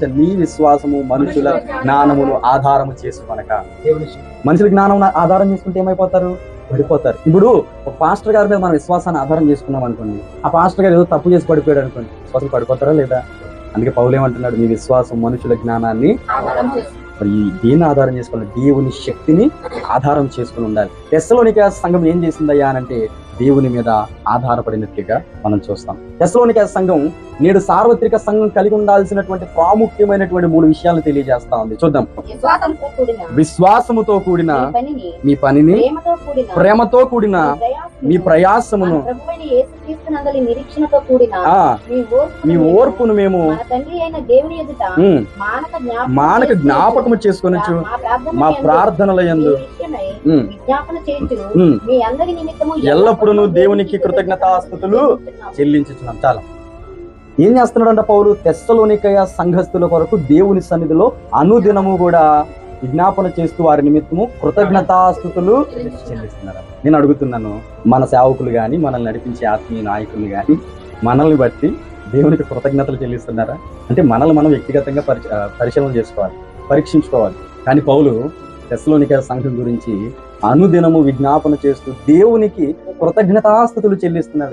నీ విశ్వాసము మనుషుల జ్ఞానమును ఆధారము చేసుకొనక మనుషుల జ్ఞానం ఆధారం చేసుకుంటే ఏమైపోతారు? పడిపోతారు. ఇప్పుడు ఒక పాస్టర్ గారి మీద మన విశ్వాసాన్ని ఆధారం చేసుకున్నాం అనుకోండి. ఆ పాస్టర్ గారు ఏదో తప్పు చేసి పడిపోయాడు అనుకోండి. విశ్వాసం పడిపోతారా లేదా? అందుకే పౌలు ఏమంటున్నాడు మీ విశ్వాసం మనుషుల జ్ఞానాన్ని మరి ఈ దేన్ని ఆధారం చేసుకోవాలి. దేవుని శక్తిని ఆధారం చేసుకుని ఉండాలి. టెస్లోనిక సంఘం ఏం చేసిందయ్యా అనంటే దేవుని మీద ఆధారపడినట్లుగా మనం చూస్తాం. టెస్లోనిక సంఘం నేడు సార్వత్రిక సంఘం కలిగి ఉండాల్సినటువంటి ప్రాముఖ్యమైనటువంటి మూడు విషయాలను తెలియజేస్తా ఉంది. చూద్దాం. విశ్వాసముతో కూడిన మీ పనిని ప్రేమతో కూడిన మీ ప్రయాసమును మీ ఓర్పును మేము మానక జ్ఞాపకము చేసుకొనొచ్చు మా ప్రార్థనల నిమిత్తము ఎల్లప్పుడూ దేవునికి కృతజ్ఞతాస్తుతులు చెల్లించుచున్నాం చాలా. ఏం చేస్తున్నాడంట పౌరు తెస్సలోనికయ సంఘస్థుల కొరకు దేవుని సన్నిధిలో అనుదినము కూడా విజ్ఞాపన చేస్తూ వారి నిమిత్తము కృతజ్ఞతాస్థుతులు చెల్లిస్తున్నారు నేను అడుగుతున్నాను మన సేవకులు కానీ మనల్ని నడిపించే ఆత్మీయ నాయకులు కానీ మనల్ని బట్టి దేవునికి కృతజ్ఞతలు చెల్లిస్తున్నారా? అంటే మనల్ని మనం వ్యక్తిగతంగా పరి పరిశీలన చేసుకోవాలి పరీక్షించుకోవాలి. కానీ పౌలు తెస్సలోనిక సంఘం గురించి అనుదినము విజ్ఞాపన చేస్తూ దేవునికి కృతజ్ఞతాస్థుతులు చెల్లిస్తున్నారు.